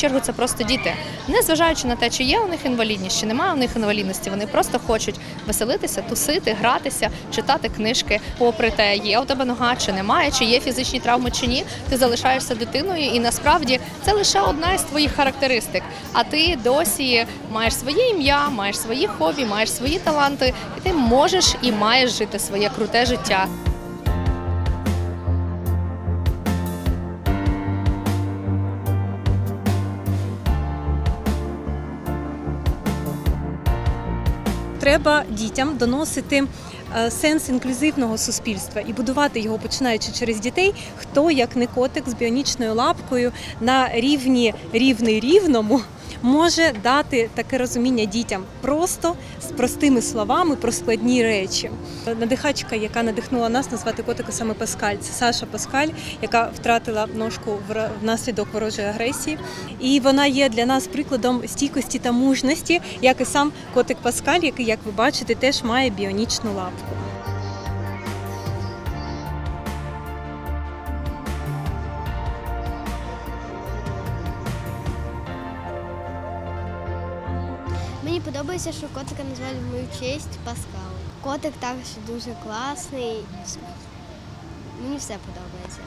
чергу це просто діти. Незважаючи на те, чи є у них інвалідність, чи немає у них інвалідності, вони просто хочуть веселитися, тусити, гратися, читати книжки. Попри те, є у тебе нога чи немає, чи є фізичні травми чи ні. Ти залишаєшся дитиною, і насправді це лише одна із твоїх характеристик. А ти досі маєш своє ім'я, маєш свої хобі, маєш свої таланти, і ти можеш і маєш жити своє круте життя. Треба дітям доносити е, сенс інклюзивного суспільства і будувати його, починаючи через дітей, хто як не котик з біонічною лапкою на рівні рівний рівному. Може дати таке розуміння дітям просто з простими словами про складні речі. Надихачка, яка надихнула нас назвати котика саме Паскаль, це Саша Паскаль, яка втратила ножку внаслідок ворожої агресії. І вона є для нас прикладом стійкості та мужності, як і сам котик Паскаль, який, як ви бачите, теж має біонічну лапку. Мені подобається, що котика назвали в мою честь Паскал. Котик також дуже класний. Мені все подобається.